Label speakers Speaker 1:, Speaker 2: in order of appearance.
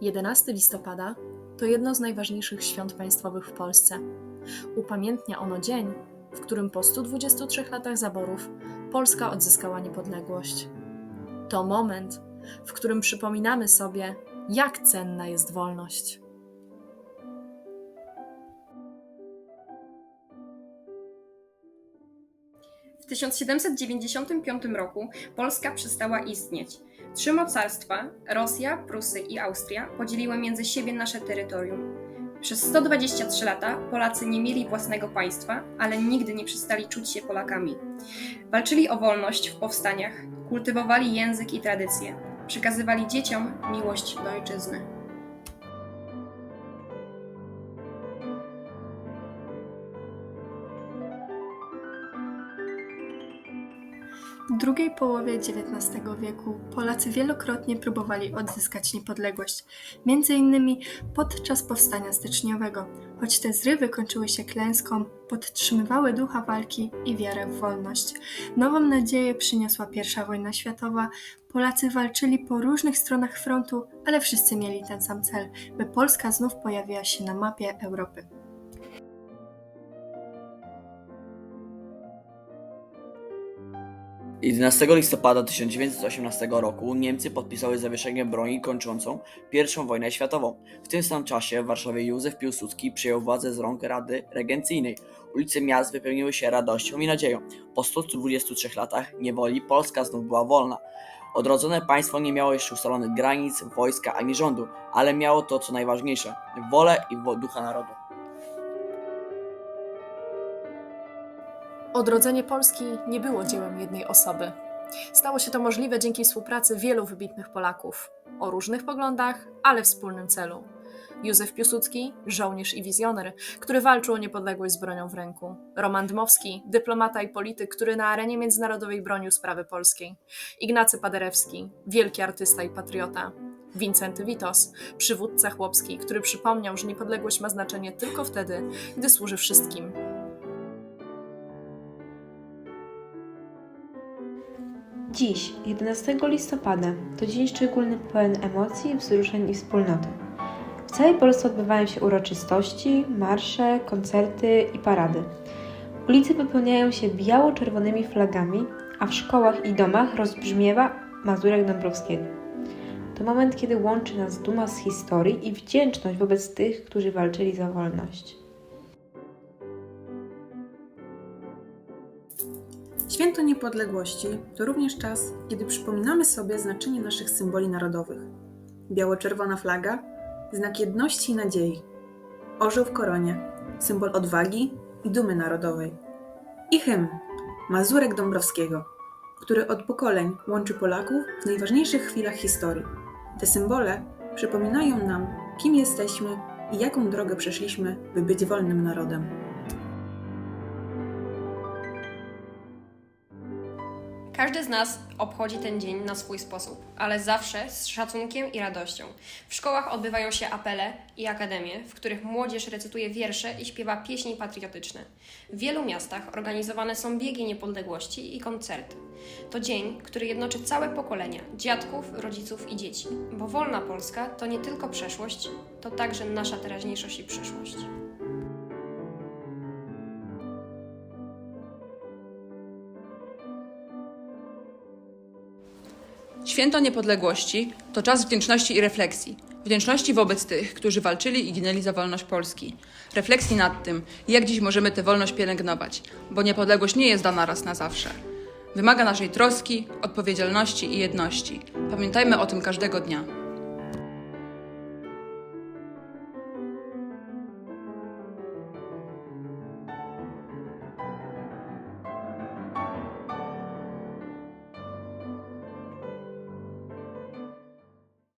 Speaker 1: 11 listopada to jedno z najważniejszych świąt państwowych w Polsce. Upamiętnia ono dzień, w którym po 123 latach zaborów Polska odzyskała niepodległość. To moment, w którym przypominamy sobie, jak cenna jest wolność.
Speaker 2: 1795 roku Polska przestała istnieć. Trzy mocarstwa Rosja, Prusy i Austria podzieliły między siebie nasze terytorium. Przez 123 lata Polacy nie mieli własnego państwa, ale nigdy nie przestali czuć się Polakami. Walczyli o wolność w powstaniach, kultywowali język i tradycje, przekazywali dzieciom miłość do ojczyzny.
Speaker 3: W drugiej połowie XIX wieku Polacy wielokrotnie próbowali odzyskać niepodległość, innymi podczas powstania styczniowego. Choć te zrywy kończyły się klęską, podtrzymywały ducha walki i wiarę w wolność. Nową nadzieję przyniosła I wojna światowa. Polacy walczyli po różnych stronach frontu, ale wszyscy mieli ten sam cel, by Polska znów pojawiła się na mapie Europy.
Speaker 4: - 11 listopada 1918 roku Niemcy podpisały zawieszenie broni kończącą I wojnę światową. W tym samym czasie w Warszawie Józef Piłsudski przejął władzę z rąk Rady Regencyjnej. Ulice miast wypełniły się radością i nadzieją. Po 123 latach niewoli Polska znów była wolna. Odrodzone państwo nie miało jeszcze ustalonych granic, wojska ani rządu, ale miało to, co najważniejsze wolę i ducha narodu.
Speaker 1: Odrodzenie Polski nie było dziełem jednej osoby. Stało się to możliwe dzięki współpracy wielu wybitnych Polaków o różnych poglądach, ale wspólnym celu. Józef Piłsudski, żołnierz i wizjoner, który walczył o niepodległość z bronią w ręku. Roman Dmowski, dyplomata i polityk, który na arenie międzynarodowej bronił sprawy polskiej. Ignacy Paderewski, wielki artysta i patriota. Wincenty Witos, przywódca chłopski, który przypomniał, że niepodległość ma znaczenie tylko wtedy, gdy służy wszystkim,
Speaker 5: Dziś, 11 listopada, to dzień szczególny pełen emocji, wzruszeń i wspólnoty. W całej Polsce odbywają się uroczystości, marsze, koncerty i parady. Ulice wypełniają się biało-czerwonymi flagami, a w szkołach i domach rozbrzmiewa Mazurek Dąbrowskiego. To moment, kiedy łączy nas duma z historii i wdzięczność wobec tych, którzy walczyli za wolność.
Speaker 6: Święto Niepodległości to również czas, kiedy przypominamy sobie znaczenie naszych symboli narodowych. Biało-czerwona flaga znak jedności i nadziei. Orzeł w koronie symbol odwagi i dumy narodowej. I hymn Mazurek Dąbrowskiego, który od pokoleń łączy Polaków w najważniejszych chwilach historii. Te symbole przypominają nam, kim jesteśmy i jaką drogę przeszliśmy, by być wolnym narodem.
Speaker 2: Każdy z nas obchodzi ten dzień na swój sposób, ale zawsze z szacunkiem i radością. W szkołach odbywają się apele i akademie, w których młodzież recytuje wiersze i śpiewa pieśni patriotyczne. W wielu miastach organizowane są biegi niepodległości i koncerty. To dzień, który jednoczy całe pokolenia dziadków, rodziców i dzieci, bo wolna Polska to nie tylko przeszłość, to także nasza teraźniejszość i przyszłość.
Speaker 7: Święto Niepodległości to czas wdzięczności i refleksji. Wdzięczności wobec tych, którzy walczyli i ginęli za wolność Polski. Refleksji nad tym, jak dziś możemy tę wolność pielęgnować, bo niepodległość nie jest dana raz na zawsze. Wymaga naszej troski, odpowiedzialności i jedności. Pamiętajmy o tym każdego dnia.